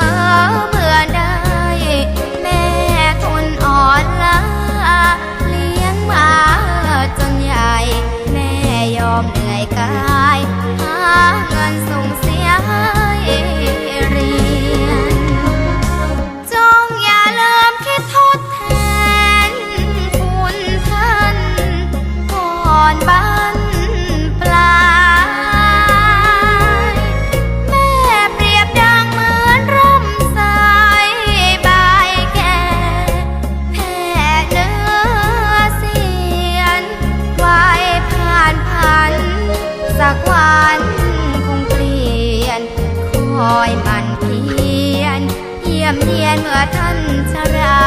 มา คอยมันเพียน เยี่ยมเยียนเมื่อท่านชรา